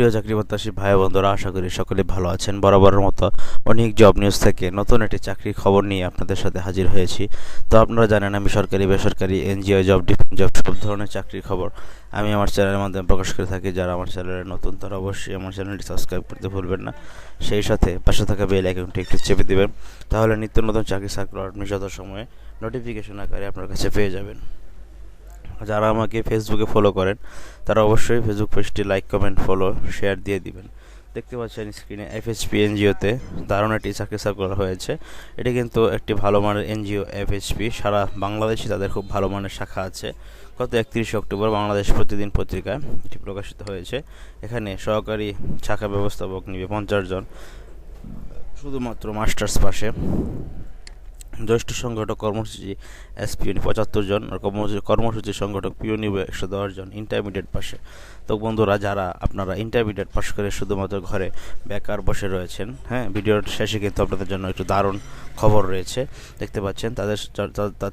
প্রিয় চাকরি প্রত্যাশী ভাই বন্ধুরা আশা করি সকলে ভালো আছেন। বরাবরের মতো অনেক জব নিউজ থেকে নতুন একটি চাকরির খবর নিয়ে আপনাদের সাথে হাজির হয়েছি। তো আপনারা জানেন আমি সরকারি, বেসরকারি, এনজিও জব ডিফেন্স জব সব ধরনের চাকরির খবর। আমি আমার চ্যানেলের মাধ্যমে প্রকাশ করে থাকি। যারা আমার চ্যানেলে নতুন, তারা অবশ্যই আমার চ্যানেলটি সাবস্ক্রাইব করতে ভুলবেন না। সেই সাথে পাশে থাকা বেল আইকনটি একটু চেপে দেবেন। তাহলে নিত্য নতুন চাকরি সার্কুলার আপনি যত সময়ে নোটিফিকেশন আকারে আপনার কাছে পেয়ে যাবেন। যারা আমাকে ফেসবুকে ফলো করেন, তারা অবশ্যই ফেসবুক পেজটি লাইক কমেন্ট ফলো শেয়ার দিয়ে দিবেন। দেখতে পাচ্ছেন স্ক্রিনে এফএইচপি এনজিওতে দারুণ একটি চাকরি সার্কুলার হয়েছে। এটি কিন্তু একটি ভালো মানের এনজিও এফএইচপি সারা বাংলাদেশে তাদের খুব ভালো মানের শাখা আছে। গত একত্রিশে অক্টোবর বাংলাদেশ প্রতিদিন পত্রিকায় এটি প্রকাশিত হয়েছে। এখানে সহকারী শাখা ব্যবস্থাপক নিবে পঞ্চাশ জন, শুধুমাত্র মাস্টার্স পাশে। জ্যেষ্ঠ সংগঠক কর্মসূচি এসপিও পঁচাত্তর জন, আর কর্মসূচি সংগঠক পিওনি একশো দশ জন ইন্টারমিডিয়েট পাশে। তো বন্ধুরা, যারা আপনারা ইন্টারমিডিয়েট পাশ করে শুধুমাত্র ঘরে বেকার বসে রয়েছেন হ্যাঁ ভিডিওর শেষে কিন্তু আপনাদের জন্য একটু দারুণ খবর রয়েছে। দেখতে পাচ্ছেন, তাদের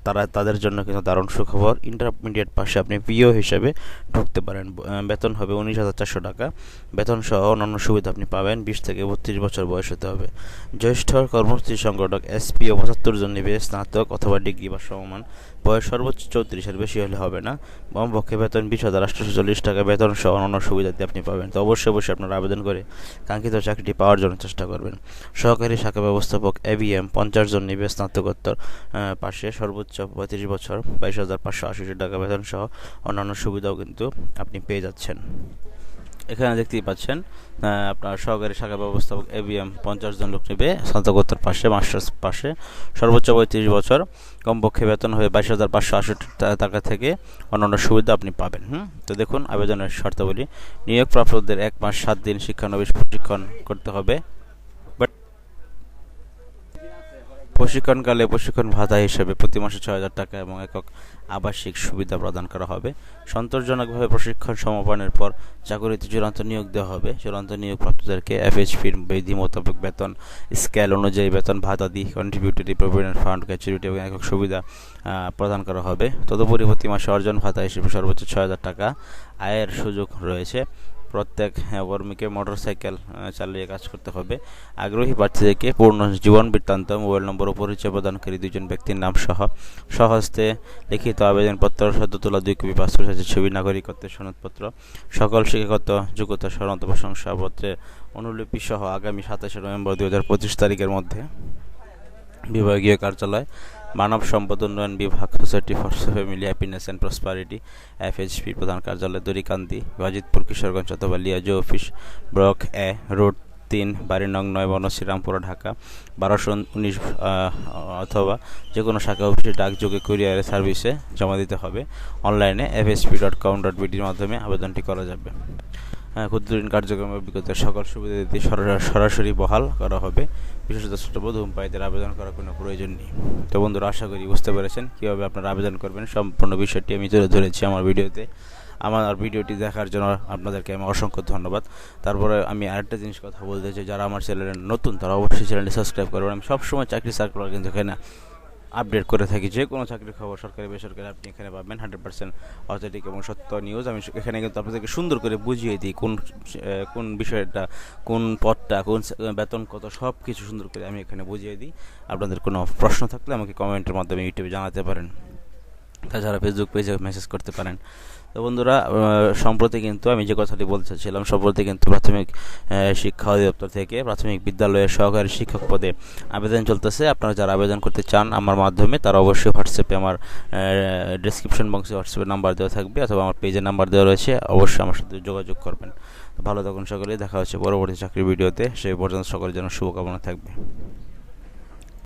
তারা, তাদের জন্য কিন্তু দারুণ সুখবর। ইন্টারমিডিয়েট পাশে আপনি পিও হিসেবে ঢুকতে পারেন। বেতন হবে উনিশ হাজার চারশো টাকা। বেতন সহ অন্যান্য সুবিধা আপনি পাবেন। বিশ থেকে বত্রিশ বছর বয়স হতে হবে। জ্যেষ্ঠ কর্মসূচি সংগঠক এসপিও পঁচাত্তর জন নিবে স্নাতক অথবা ডিগ্রি বা সমমান। বয়স সর্বোচ্চ চৌত্রিশের বেশি হলে হবে না। পক্ষে বেতন বিশ হাজার আটশোশো চল্লিশ টাকা। বেতন সহ অন্যান্য সুবিধাতে আপনি পাবেন। তো অবশ্যই অবশ্যই আপনারা আবেদন করে কাঙ্ক্ষিত চাকরিটি পাওয়ার জন্য চেষ্টা করবেন। সহকারী শাখা ব্যবস্থাপক এবিএম পঞ্চাশ জন নিবে স্নাতকোত্তর পাশে সর্বোচ্চ পঁয়ত্রিশ বছর, বাইশ হাজার পাঁচশো আশি টাকা বেতন সহ অন্যান্য সুবিধাও কিন্তু আপনি পেয়ে যাচ্ছেন। এখানে দেখতেই পাচ্ছেন আপনার সহকারী শাখা ব্যবস্থাপক এবিএম পঞ্চাশ জন লোক নেবে স্নাতকোত্তর পাশে, মাস্টার্স পাশে। সর্বোচ্চ পঁয়ত্রিশ বছর, কমপক্ষে বেতন হয়ে বাইশ হাজার পাঁচশো আষট্টি টাকা থেকে অন্যান্য সুবিধা আপনি পাবেন, হুম? তো দেখুন, আবেদনের শর্তাবলী, নিয়োগপ্রাপ্তদের এক মাস সাত দিন শিক্ষানবিশ প্রশিক্ষণ করতে হবে। প্রশিক্ষণকালে প্রশিক্ষণ ভাতা হিসেবে প্রতি মাসে ছয় হাজার টাকা এবং একক আবাসিক সুবিধা প্রদান করা হবে। সন্তোষজনকভাবে প্রশিক্ষণ সমাপনের পর চাকরিতে চূড়ান্ত নিয়োগ দেওয়া হবে। চূড়ান্ত নিয়োগ প্রাপ্তদেরকে এফএইচপির বিধি মোতাবেক বেতন স্কেল অনুযায়ী বেতন, ভাতা দিয়ে কন্ট্রিবিউটরি প্রভিডেন্ট ফান্ড গ্যাচুরিটি এবং একক সুবিধা প্রদান করা হবে। তদুপরি প্রতি মাসে অর্জন ভাতা হিসেবে সর্বোচ্চ ছয় হাজার টাকা আয়ের সুযোগ রয়েছে। প্রত্যেক কর্মীকে মোটরসাইকেল চালিয়ে কাজ করতে হবে। আগ্রহী প্রার্থীদেরকে পূর্ণ জীবন বৃত্তান্ত, মোবাইল নম্বর ও পরিচয় প্রদানকারী দুজন ব্যক্তির নাম সহ সহস্তে লিখিত আবেদনপত্র, সদ্য তোলা দুই কপি পাসপোর্ট সাইজের ছবি, নাগরিকত্বের সনদপত্র, সকল শিক্ষাগত যোগ্যতা সনদ প্রশংসাপত্রে অনুলিপি সহ আগামী সাতাশে নভেম্বর দুই হাজার পঁচিশ তারিখের মধ্যে বিভাগীয় কার্যালয় মানব সম্পদ উন্নয়ন বিভাগ society for family happiness and prosperity FHP প্রধান কার্যালয় দরিকান্দি গাজিদপুর কিশোরগঞ্জ অথবা liaison office, block A road তিন বাড়ি নং নয়, বন শ্রীরামপুরা, ঢাকা, বারোশো উনিশ অথবা যে কোনো শাখা অফিসে ডাকযোগে কুরিয়ারের সার্ভিসে জমা দিতে হবে। অনলাইনে এফএসপি ডট কম ডট বিডির মাধ্যমে আবেদনটি করা যাবে। ক্ষুদ্র ঋণ কার্যক্রমের অভিজ্ঞতার সকল সুবিধা দিতে সরাসরি বহাল করা হবে। বিশেষত ছোটবোধ ধূমপায়ীদের আবেদন করার কোনো প্রয়োজন নেই। তো বন্ধুরা, আশা করি বুঝতে পেরেছেন কীভাবে আপনারা আবেদন করবেন। সম্পূর্ণ বিষয়টি আমি তুলে ধরেছি আমার ভিডিওতে। আমার ভিডিওটি দেখার জন্য আপনাদেরকে আমি অসংখ্য ধন্যবাদ। তারপরে আমি আরেকটা জিনিস কথা বলতে চাই। যারা আমার চ্যানেলে নতুন, তারা অবশ্যই চ্যানেলটি সাবস্ক্রাইব করবেন। আমি সবসময় চাকরি সার্কুলার কিন্তু এখানে আপডেট করে থাকি, যে কোনো চাকরির খবর সরকারি, বেসরকারি আপনি এখানে পাবেন হান্ড্রেড পার্সেন্ট অথেন্টিক এবং সত্য নিউজ আমি এখানে কিন্তু আপনাদেরকে সুন্দর করে বুঝিয়ে দিই কোন কোন বিষয়টা, কোন পদটা, কোন বেতন কত সব কিছু সুন্দর করে আমি এখানে বুঝিয়ে দিই। আপনাদের কোনো প্রশ্ন থাকলে আমাকে কমেন্টের মাধ্যমে ইউটিউবে জানাতে পারেন। তাছাড়া ফেসবুক পেজে মেসেজ করতে পারেন। তো বন্ধুরা সম্প্রতি কিন্তু আমি যে কথাটি বলতে চাচ্ছিলাম, সম্প্রতি কিন্তু প্রাথমিক শিক্ষা অধিদপ্তর থেকে প্রাথমিক বিদ্যালয়ের সহকারী শিক্ষক পদে আবেদন চলতেছে। আপনারা যারা আবেদন করতে চান আমার মাধ্যমে, তারা অবশ্যই হোয়াটসঅ্যাপে আমার ডিসক্রিপশন বক্সে হোয়াটসঅ্যাপে নাম্বার দেওয়া থাকবে অথবা আমার পেজের নাম্বার দেওয়া রয়েছে, অবশ্যই আমার সাথে যোগাযোগ করবেন। ভালো থাকুন সকলে দেখা হচ্ছে পরবর্তী চাকরির ভিডিওতে, সেই পর্যন্ত সকলের জন্য শুভকামনা থাকবে।